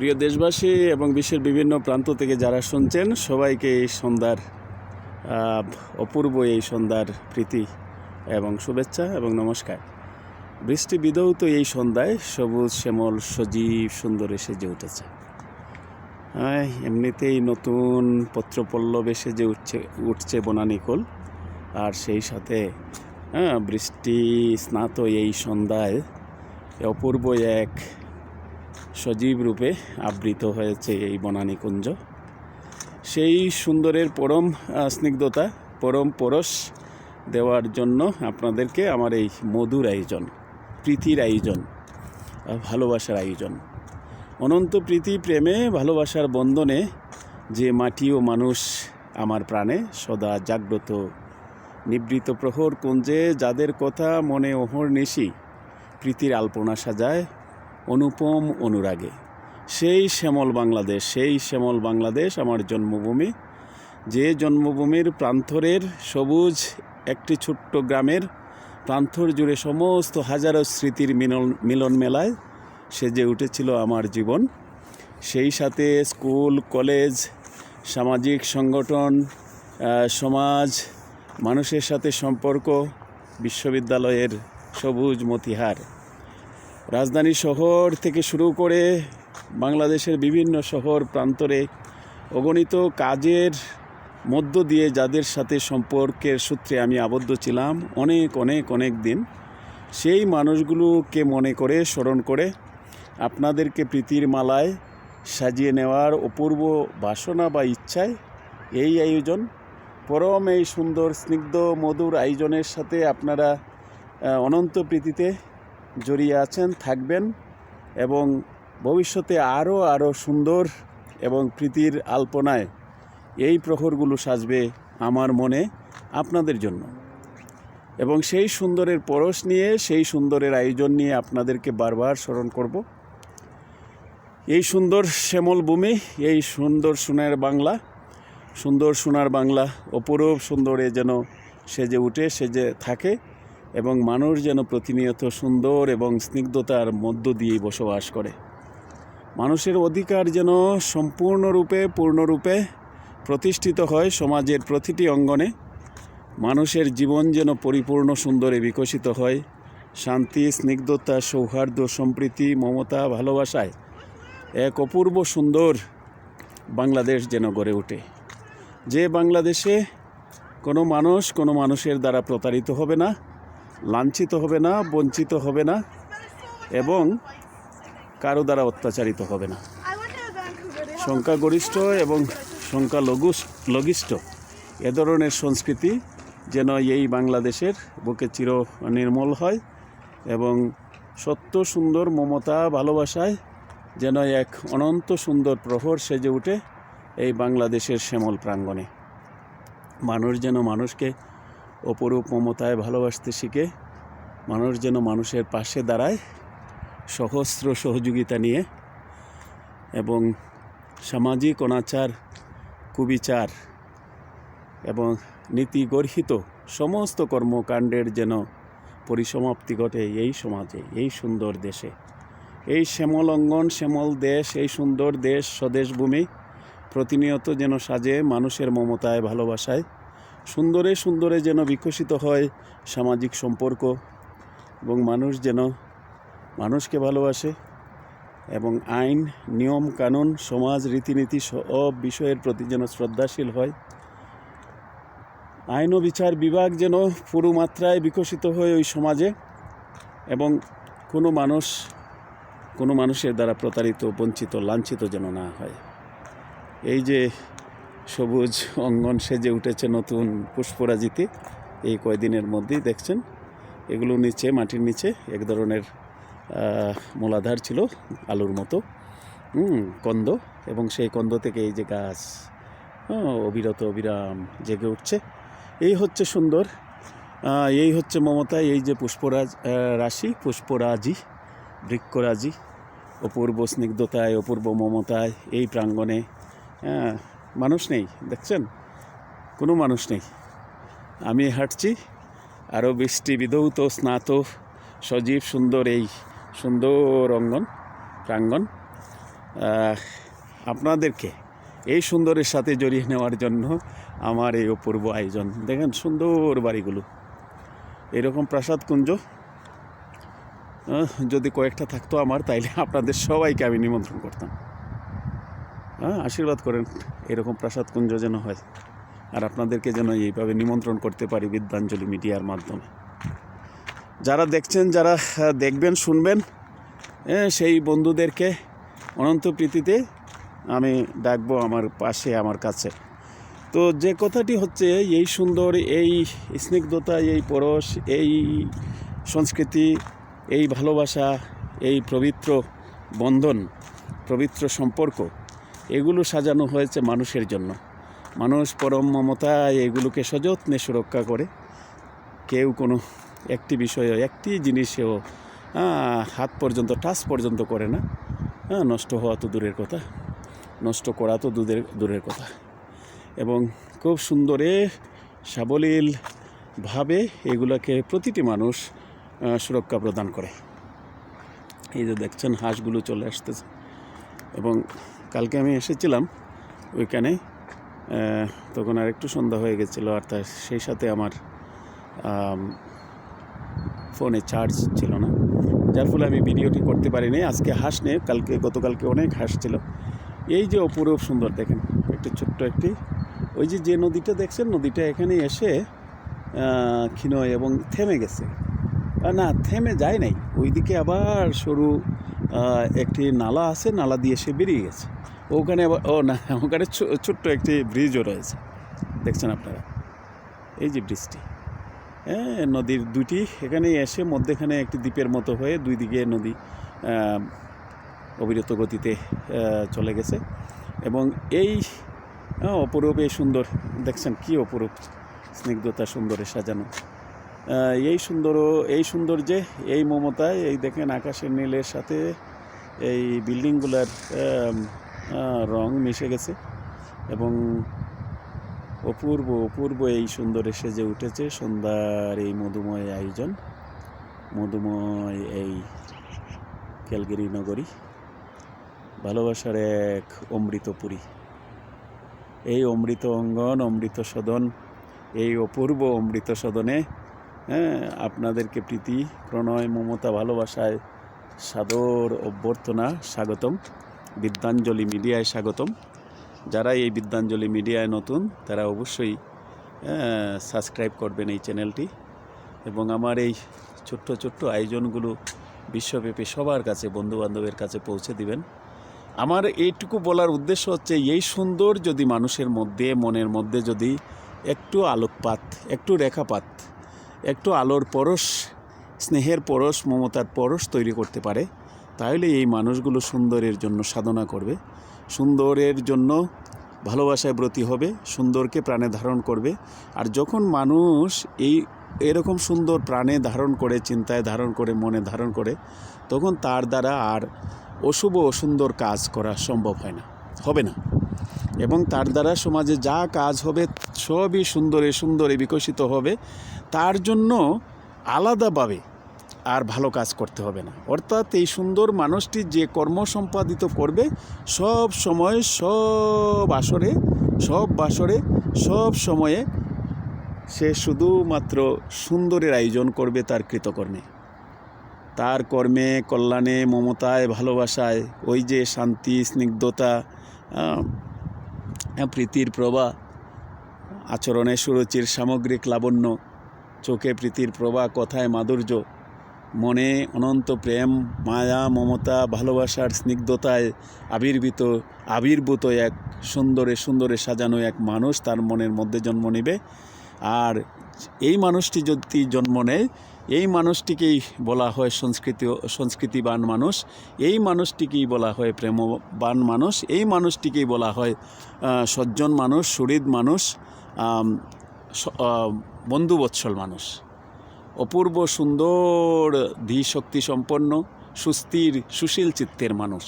প্রিয় দেশবাসী এবং বিশ্বের বিভিন্ন প্রান্ত থেকে যারা শুনছেন, সবাইকে এই সন্ধ্যার অপূর্ব এই সন্ধ্যার প্রীতি এবং শুভেচ্ছা এবং নমস্কার। বৃষ্টি বিধৌত এই সন্ধ্যায় সবুজ, শ্যামল, সজীব, সুন্দর সেজে উঠেছে। এমনিতেই নতুন পত্রপল্লব যে উঠছে উঠছে বনানিকোল। আর সেই সাথে হ্যাঁ বৃষ্টি স্নাত এই সন্ধ্যায় অপূর্ব এক সজীব রূপে আবৃত হয়েছে এই বনানী কুঞ্জ। সেই সুন্দরের পরম স্নিগ্ধতা, পরম পরশ দেওয়ার জন্য আপনাদেরকে আমার এই মধুর আয়োজন, প্রীতির আয়োজন ভালোবাসার আয়োজন। অনন্ত প্রীতি, প্রেমে, ভালোবাসার বন্ধনে যে মাটি ও মানুষ আমার প্রাণে সদা জাগ্রত। নিবৃত প্রহর কুঞ্জে যাদের কথা মনে ওহর নিশি, প্রীতির আলপনা সাজায় অনুপম অনুরাগে। সেই শ্যামল বাংলাদেশ, সেই শ্যামল বাংলাদেশ আমার জন্মভূমি। যে জন্মভূমির প্রান্তরের সবুজ একটি ছোট্ট গ্রামের প্রান্তর জুড়ে সমস্ত হাজারো স্মৃতির মিলন মিলন মেলায় সেজে উঠেছিল আমার জীবন। সেই সাথে স্কুল, কলেজ, সামাজিক সংগঠন সমাজ, মানুষের সাথে সম্পর্ক, বিশ্ববিদ্যালয়ের সবুজ মতিহার। রাজধানী শহর থেকে শুরু করে বাংলাদেশের বিভিন্ন শহর প্রান্তরে অগণিত কাজের মধ্য দিয়ে যাদের সাথে সম্পর্কের সূত্রে আমি আবদ্ধ ছিলাম অনেক অনেক অনেক দিন। সেই মানুষগুলোকে মনে করে, স্মরণ করে আপনাদেরকে প্রীতির মালায় সাজিয়ে নেওয়ার অপূর্ব বাসনা বা ইচ্ছায় এই আয়োজন, পরম এই সুন্দর, স্নিগ্ধ, মধুর আয়োজনের সাথে আপনারা অনন্ত প্রীতিতে জড়িয়ে আছেন, থাকবেন এবং ভবিষ্যতে আরও আরও সুন্দর এবং প্রীতির আলপনায় এই প্রহরগুলো সাজবে আমার মনে আপনাদের জন্য। এবং সেই সুন্দরের পরশ নিয়ে, সেই সুন্দরের আয়োজন নিয়ে আপনাদেরকে বারবার স্মরণ করব। এই সুন্দর শ্যামল ভূমি, এই সুন্দর সোনার বাংলা, সুন্দর সোনার বাংলা অপরূপ সুন্দরে যেন সেজে উঠে, সেজে থাকে। এবং মানুষ যেন প্রতিনিয়ত সুন্দর এবং স্নিগ্ধতার মধ্য দিয়ে বসবাস করে। মানুষের অধিকার যেন সম্পূর্ণরূপে, পূর্ণরূপে প্রতিষ্ঠিত হয় সমাজের প্রতিটি অঙ্গনে। মানুষের জীবন যেন পরিপূর্ণ, সুন্দরে বিকশিত হয়। শান্তি, স্নিগ্ধতা, সৌহার্দ্য, সম্প্রীতি, মমতা, ভালোবাসায় এক অপূর্ব সুন্দর বাংলাদেশ যেন গড়ে ওঠে। যে বাংলাদেশে কোনো মানুষ কোনো মানুষের দ্বারা প্রতারিত হবে না। লাঞ্ছিত হবে না, বঞ্চিত হবে না এবং কারও দ্বারা অত্যাচারিত হবে না। সংখ্যাগরিষ্ঠ এবং সংখ্যালঘু লঘিষ্ঠ এ ধরনের সংস্কৃতি যেন এই বাংলাদেশের বুকে চির নির্মল হয় এবং সত্য, সুন্দর, মমতা, ভালোবাসায় যেন এক অনন্ত সুন্দর প্রহর সেজে উঠে এই বাংলাদেশের শ্যামল প্রাঙ্গণে। মানুষ যেন মানুষকে অপরূপ মমতায় ভালোবাসতে শিখে মানুষ যেন মানুষের পাশে দাঁড়ায়, সহস্র সহযোগিতা নিয়ে এবং সামাজিক অনাচার, কুবিচার এবং নীতি গর্হিত সমস্ত কর্মকাণ্ডের যেন পরিসমাপ্তি ঘটে এই সমাজে, এই সুন্দর দেশে। এই শ্যামল অঙ্গন শ্যামল দেশ, এই সুন্দর দেশ, স্বদেশ ভূমি প্রতিনিয়ত যেন সাজে মানুষের মমতায় ভালোবাসায়। সুন্দরে সুন্দরে যেন বিকশিত হয় সামাজিক সম্পর্ক এবং মানুষ যেন মানুষকে ভালোবাসে এবং আইন, নিয়ম, কানুন, সমাজ, রীতিনীতি সব বিষয়ের প্রতি যেন শ্রদ্ধাশীল হয়। আইন ও বিচার বিভাগ যেন পুরো মাত্রায় বিকশিত হয় ওই সমাজে এবং কোনো মানুষ, কোনো মানুষের দ্বারা প্রতারিত, বঞ্চিত, লাঞ্ছিত যেন না হয়। এই যে সবুজ অঙ্গন সেজে উঠেছে নতুন পুষ্পরাজিতে। এই কয়দিনের মধ্যেই দেখছেন এগুলো নিচে মাটির নিচে এক ধরনের মূলাধার ছিল আলুর মতো। কন্দ এবং সেই কন্দ থেকে এই যে গাছ হ্যাঁ, অবিরত অবিরাম জেগে উঠছে। এই হচ্ছে সুন্দর এই হচ্ছে মমতা এই যে পুষ্পরাজ রাশি পুষ্পরাজি বৃক্ষরাজি অপূর্ব স্নিগ্ধতায় অপূর্ব মমতায় এই প্রাঙ্গণে হ্যাঁ, মানুষ নেই, দেখছেন? কোনো মানুষ নেই। আমি হাঁটছি আরও বৃষ্টি বিধৌত, স্নাত, সজীব, সুন্দর এই সুন্দর অঙ্গন, প্রাঙ্গন। আপনাদেরকে এই সুন্দরের সাথে জড়িয়ে নেওয়ার জন্য আমার এই অপূর্ব আয়োজন। দেখেন সুন্দর বাড়িগুলো। এরকম প্রাসাদ কুঞ্জ। যদি কয়েকটা থাকতো আমার, তাইলে আপনাদের সবাইকে আমি নিমন্ত্রণ করতাম। আশীর্বাদ করেন। এরকম প্রাসাদ কুঞ্জ যেন হয়। আর আপনাদেরকে যেন এইভাবে নিমন্ত্রণ করতে পারি বিদ্যাঞ্জলি মিডিয়ার মাধ্যমে। যারা দেখছেন যারা দেখবেন শুনবেন এ, সেই বন্ধুদেরকে অনন্ত প্রীতিতে আমি ডাকবো আমার পাশে আমার কাছে। তো যে কথাটি হচ্ছে এই সুন্দর এই স্নিগ্ধতা এই পরশ এই সংস্কৃতি এই ভালোবাসা এই পবিত্র বন্ধন পবিত্র সম্পর্ক এগুলো সাজানো হয়েছে মানুষের জন্য। মানুষ পরম মমতা এগুলোকে সযত্নে সুরক্ষা করে। কেউ কোনো একটি বিষয়ে একটি জিনিসেও হাত পর্যন্ত, টাচ পর্যন্ত করে না। হ্যাঁ নষ্ট হওয়া তো দূরের কথা। নষ্ট করা তো দূরের দূরের কথা। এবং খুব সুন্দরে, সাবলীলভাবে এগুলোকে প্রতিটি মানুষ সুরক্ষা প্রদান করে। এই যে দেখছেন, হাঁসগুলো চলে আসতেছে। এবং কালকে আমি এসেছিলাম ওইখানে তখন আর একটু সন্ধ্যা হয়ে গেছিল আর তার সেই সাথে আমার ফোনে চার্জ ছিল না। যার ফলে আমি ভিডিওটি করতে পারিনি। আজকে হাঁস কালকে, গতকালকে অনেক হাঁস ছিল। এই যে অপরূপ সুন্দর, দেখেন, একটি ছোট্ট একটি, ওই যে যে নদীটা দেখছেন, নদীটা এখানে এসে ক্ষীণ এবং থেমে গেছে। না, থেমে যায় নাই। ওইদিকে আবার সরু একটি নালা আছে নালা দিয়ে সে বেরিয়ে গেছে। ওখানে আবার ও না ওখানে ছোট্ট একটি ব্রিজও রয়েছে। দেখছেন আপনারা? এই যে ব্রিজটি। হ্যাঁ নদীর দুটি এখানে এসে মধ্যেখানে একটি দ্বীপের মতো হয়ে দুই দিকে নদী অবিরত গতিতে চলে গেছে। এবং এই আহ, অপরূপ এই সুন্দর দেখছেন কি অপরূপ স্নিগ্ধতা সুন্দরে সাজানো। এই সুন্দর, এই সৌন্দর্যে এই মমতায়, এই দেখেন আকাশের নীলের সাথে এই বিল্ডিংগুলোর রং মিশে গেছে এবং অপূর্ব অপূর্ব এই সুন্দরে সেজে উঠেছে সন্ধ্যার এই মধুময় আয়োজন, মধুময় এই ক্যালগেরি নগরী, ভালোবাসার এক অমৃতপুরী। এই অমৃত অঙ্গন, অমৃত সদন, এই অপূর্ব অমৃত সদনে হ্যাঁ আপনাদেরকে প্রীতি, প্রণয়, মমতা ভালোবাসায় সাদর অভ্যর্থনা স্বাগতম। বিদ্যাঞ্জলি মিডিয়ায় স্বাগতম। যারা এই বিদ্যাঞ্জলি মিডিয়ায় নতুন, তারা অবশ্যই সাবস্ক্রাইব করবেন এই চ্যানেলটি। এবং আমার এই ছোট্ট ছোট্ট আয়োজনগুলো বিশ্বব্যাপী সবার কাছে, বন্ধুবান্ধবের কাছে পৌঁছে দিবেন। আমার এইটুকু বলার উদ্দেশ্য হচ্ছে, এই সুন্দর যদি মানুষের মধ্যে, মনের মধ্যে যদি একটু আলোকপাত, একটু রেখাপাত একটু আলোর পরশ, স্নেহের পরশ, মমতার পরশ তৈরি করতে পারে। তাহলে এই মানুষগুলো সুন্দরের জন্য সাধনা করবে। সুন্দরের জন্য ভালোবাসায় ব্রতী হবে, সুন্দরকে প্রাণে ধারণ করবে। আর যখন মানুষ এই এরকম সুন্দর প্রাণে ধারণ করে, চিন্তায় ধারণ করে, মনে ধারণ করে, তখন তার দ্বারা আর অশুভ অসুন্দর কাজ করা সম্ভব হয় না। হবে না। এবং তার দ্বারা সমাজে যা কাজ হবে সবই সুন্দরে সুন্দরে বিকশিত হবে, তার জন্য আলাদাভাবে আর ভালো কাজ করতে হবে না। অর্থাৎ এই সুন্দর মানুষটি যে কর্ম সম্পাদিত করবে, সব সময় সব আসরে, সব বাসরে, সব সময়ে সে শুধুমাত্র সুন্দরের আয়োজন করবে তার কৃতকর্মে। তার কর্মে, কল্যাণে, মমতায়, ভালোবাসায়, ওই যে শান্তি, স্নিগ্ধতা প্রীতির প্রবাহ আচরণে সুরুচির সামগ্রিক লাবণ্য। চোখে প্রীতির প্রবাহ কথায় মাধুর্য। মনে অনন্ত প্রেম, মায়া, মমতা, ভালোবাসার স্নিগ্ধতায় আবির্ভূত আবির্ভূত এক সুন্দরে সুন্দরে সাজানো এক মানুষ তার মনের মধ্যে জন্ম নেবে। আর এই মানুষটি যদি জন্ম নেয় এই মানুষটিকেই বলা হয় সংস্কৃতি, সংস্কৃতিবান মানুষ, এই মানুষটিকেই বলা হয় প্রেমবান মানুষ, এই মানুষটিকেই বলা হয় সজ্জন মানুষ, সুহৃদ মানুষ বন্ধুবৎসল মানুষ। অপূর্ব সুন্দর ধীশক্তি সম্পন্ন সুস্থির সুশীল চিত্তের মানুষ।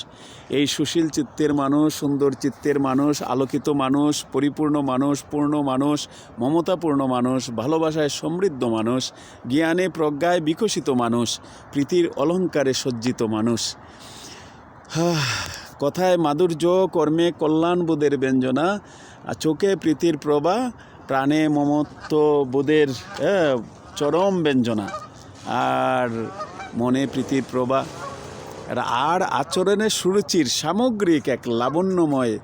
এই সুশীল চিত্তের মানুষ সুন্দর চিত্তের মানুষ আলোকিত মানুষ পরিপূর্ণ মানুষ পূর্ণ মানুষ মমতাপূর্ণ মানুষ ভালোবাসায় সমৃদ্ধ মানুষ জ্ঞানে প্রজ্ঞায় বিকশিত মানুষ প্রীতির অলঙ্কারে সজ্জিত মানুষ। কথায় মাধুর্য কর্মে কল্যাণ বোধের ব্যঞ্জনা চোখে প্রীতির প্রভা প্রাণে মমত্ব বোধের আহ, চরম ব্যঞ্জনা। আর মনে প্রীতির প্রভা আর আচরণের সুরুচির সামগ্রিক এক লাবণ্যময়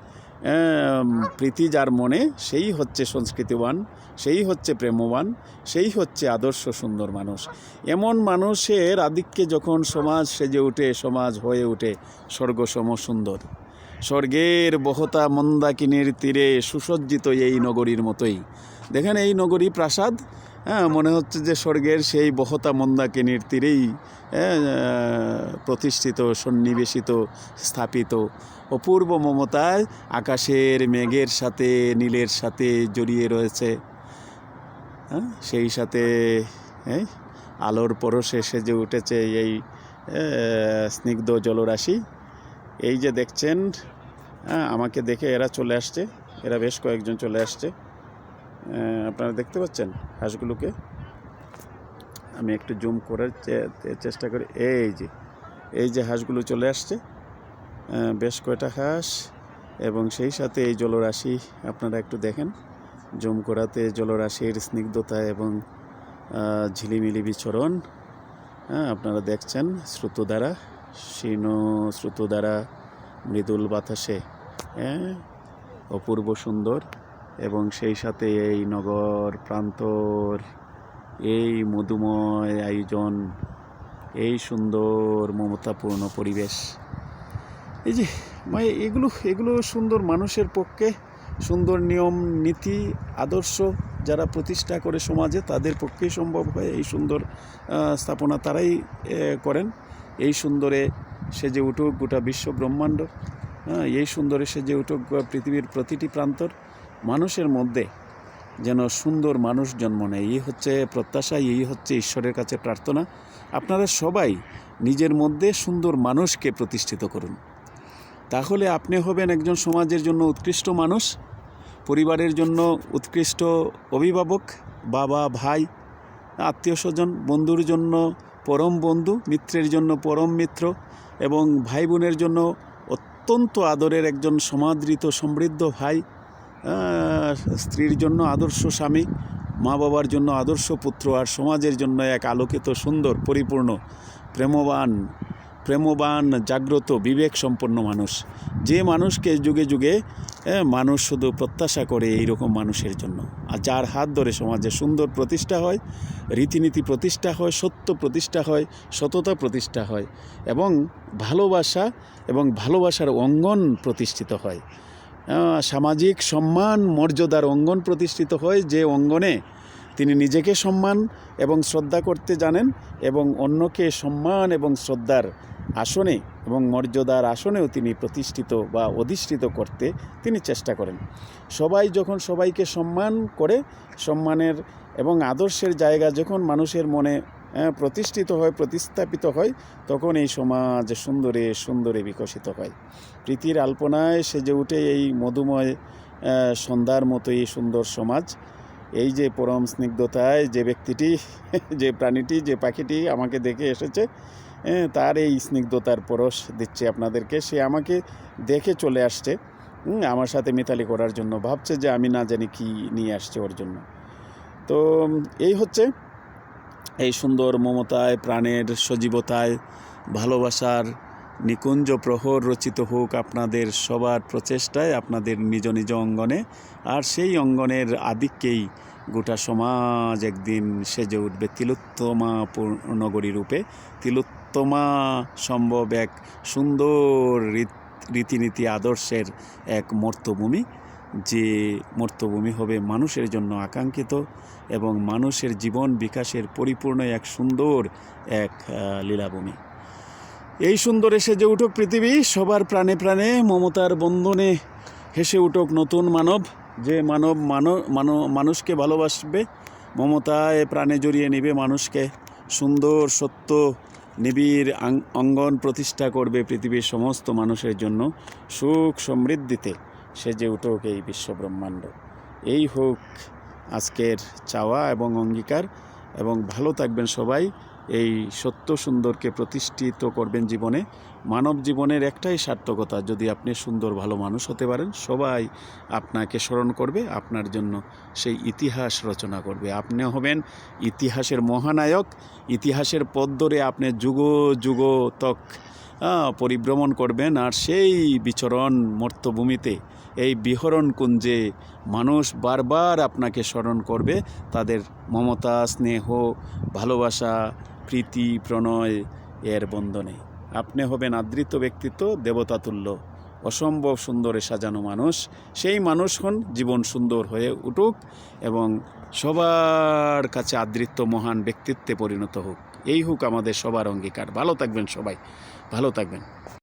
প্রীতি যার মনে, সেই হচ্ছে সংস্কৃতিবান, সেই হচ্ছে প্রেমবান, সেই হচ্ছে আদর্শ সুন্দর মানুষ। এমন মানুষের আধিক্যে যখন সমাজ সেজে ওঠে সমাজ হয়ে ওঠে স্বর্গসম সুন্দর। স্বর্গের বহতা মন্দাকিনীর তীরে সুসজ্জিত এই নগরীর মতোই। দেখেন এই নগরী প্রাসাদ হ্যাঁ মনে হচ্ছে যে স্বর্গের সেই বহতা মন্দাকিনীর তীরেই হ্যাঁ, প্রতিষ্ঠিত সন্নিবেশিত স্থাপিত। অপূর্ব মমতায় আকাশের মেঘের সাথে নীলের সাথে জড়িয়ে রয়েছে। হ্যাঁ সেই সাথে এই আলোর পরশে সেজে উঠেছে এই স্নিগ্ধ জলরাশি। এই যে দেখছেন হ্যাঁ আমাকে দেখে এরা চলে আসছে। এরা বেশ কয়েকজন চলে আসছে। আপনারা দেখতে পাচ্ছেন হাঁসগুলোকে? আমি একটু জুম করার চেষ্টা করি। এই যে এই যে হাঁসগুলো চলে আসছে বেশ কয়টা হাঁস এবং সেই সাথে এই জলরাশি, আপনারা একটু দেখেন। জুম করাতে জলরাশির স্নিগ্ধতা এবং ঝিলিমিলি বিচরণ। হ্যাঁ আপনারা দেখছেন দ্বারা শীর্ণ দ্বারা মৃদুল বাতাসে। হ্যাঁ অপূর্ব সুন্দর। এবং সেই সাথে এই নগর প্রান্তর এই মধুময় আয়োজন এই সুন্দর মমতাপূর্ণ পরিবেশ। এই যে মানে এগুলো এগুলো সুন্দর মানুষের পক্ষে সুন্দর নিয়ম নীতি আদর্শ যারা প্রতিষ্ঠা করে সমাজে তাদের পক্ষেই সম্ভব হয় এই সুন্দর স্থাপনা তারাই করেন। এই সুন্দরে সেজে উঠুক গোটা বিশ্ব ব্রহ্মাণ্ড। হ্যাঁ, এই সুন্দরে সেজে উঠুক পৃথিবীর প্রতিটি প্রান্তর। মানুষের মধ্যে যেন সুন্দর মানুষ জন্ম নেয়। এই হচ্ছে প্রত্যাশা, এই হচ্ছে ঈশ্বরের কাছে প্রার্থনা। আপনারা সবাই নিজের মধ্যে সুন্দর মানুষকে প্রতিষ্ঠিত করুন। তাহলে আপনি হবেন একজন সমাজের জন্য উৎকৃষ্ট মানুষ, পরিবারের জন্য উৎকৃষ্ট অভিভাবক, বাবা, ভাই আত্মীয় স্বজন বন্ধুর জন্য পরম বন্ধু, মিত্রের জন্য পরম মিত্র এবং ভাই বোনের জন্য অত্যন্ত আদরের একজন সমাদৃত, সমৃদ্ধ ভাই স্ত্রীর জন্য আদর্শ স্বামী, মা বাবার জন্য আদর্শ পুত্র আর সমাজের জন্য এক আলোকিত সুন্দর, পরিপূর্ণ, প্রেমবান প্রেমবান, জাগ্রত, বিবেক সম্পন্ন মানুষ। যে মানুষকে যুগে যুগে মানুষ শুধু প্রত্যাশা করে এই রকম মানুষের জন্য। আর যার হাত ধরে সমাজে সুন্দর প্রতিষ্ঠা হয়, রীতিনীতি প্রতিষ্ঠা হয়, সত্য প্রতিষ্ঠা হয়, সততা প্রতিষ্ঠা হয় এবং ভালোবাসা এবং ভালোবাসার অঙ্গন প্রতিষ্ঠিত হয়। সামাজিক সম্মান মর্যাদার অঙ্গন প্রতিষ্ঠিত হয় যে অঙ্গনে তিনি নিজেকে সম্মান এবং শ্রদ্ধা করতে জানেন এবং অন্যকে সম্মান এবং শ্রদ্ধার আসনে এবং মর্যাদার আসনেও তিনি প্রতিষ্ঠিত বা অধিষ্ঠিত করতে তিনি চেষ্টা করেন। সবাই যখন সবাইকে সম্মান করে, সম্মানের এবং আদর্শের জায়গা যখন মানুষের মনে প্রতিষ্ঠিত হয় প্রতিস্থাপিত হয় তখন এই সমাজ সুন্দরে সুন্দরে বিকশিত হয়। প্রীতির আলপনায় সেজে উঠে এই মধুময় সন্ধ্যার মতো এই সুন্দর সমাজ। এই যে পরম স্নিগ্ধতায় যে ব্যক্তিটি যে প্রাণীটি যে পাখিটি আমাকে দেখে এসেছে হ্যাঁ, তার এই স্নিগ্ধতার পরশ দিচ্ছে আপনাদেরকে। সে আমাকে দেখে চলে আসছে আমার সাথে মিতালি করার জন্য। ভাবছে যে আমি না জানি কি নিয়ে আসছে ওর জন্য। তো এই হচ্ছে এই সুন্দর মমতায়, প্রাণের সজীবতায়, ভালোবাসার নিকুঞ্জ প্রহর রচিত হোক আপনাদের সবার প্রচেষ্টায় আপনাদের নিজ নিজ অঙ্গনে। আর সেই অঙ্গনের আধিক্যেই গোটা সমাজ একদিন সেজে উঠবে তিলোত্তমা নগরী রূপে। তিলোত্তমা সম্ভব এক সুন্দর রীত- রীতিনীতি আদর্শের এক মর্তভূমি। যে মর্তভূমি হবে মানুষের জন্য আকাঙ্ক্ষিত এবং মানুষের জীবন বিকাশের পরিপূর্ণ এক সুন্দর এক লীলাভূমি। এই সুন্দর এসে যে উঠুক পৃথিবী, সবার প্রাণে প্রাণে মমতার বন্ধনে হেসে উঠুক নতুন মানব, যে মানব মানব মানুষকে ভালোবাসবে, মমতায় প্রাণে জড়িয়ে নেবে মানুষকে, সুন্দর, সত্য, নিবিড় অঙ্গন প্রতিষ্ঠা করবে পৃথিবীর সমস্ত মানুষের জন্য সুখ সমৃদ্ধিতে। সেজে উঠুক এই বিশ্বব্রহ্মাণ্ড। এই হোক আজকের চাওয়া এবং অঙ্গীকার, এবং ভালো থাকবেন সবাই। এই সত্য সুন্দরকে প্রতিষ্ঠিত করবেন জীবনে। মানব জীবনের একটাই সার্থকতা, যদি আপনি সুন্দর ভালো মানুষ হতে পারেন, সবাই আপনাকে স্মরণ করবে, আপনার জন্য সেই ইতিহাস রচনা করবে। আপনি হবেন ইতিহাসের মহানায়ক, ইতিহাসের পদ্মরে আপনি যুগ যুগ তক পরিভ্রমণ করবেন আর সেই বিচরণ মর্তভূমিতে, এই বিহরণ কুঞ্জে মানুষ বারবার আপনাকে স্মরণ করবে তাদের মমতা, স্নেহ, ভালোবাসা, প্রীতি, প্রণয় এর বন্ধনে আপনি হবেন আদৃত ব্যক্তিত্ব দেবতাতুল্য অসম্ভব সুন্দরে সাজানো মানুষ। সেই মানুষ হন জীবন সুন্দর হয়ে উঠুক এবং সবার কাছে আদৃত্য মহান ব্যক্তিত্বে পরিণত হোক। এই হোক আমাদের সবার অঙ্গীকার। ভালো থাকবেন সবাই। ভালো থাকবেন।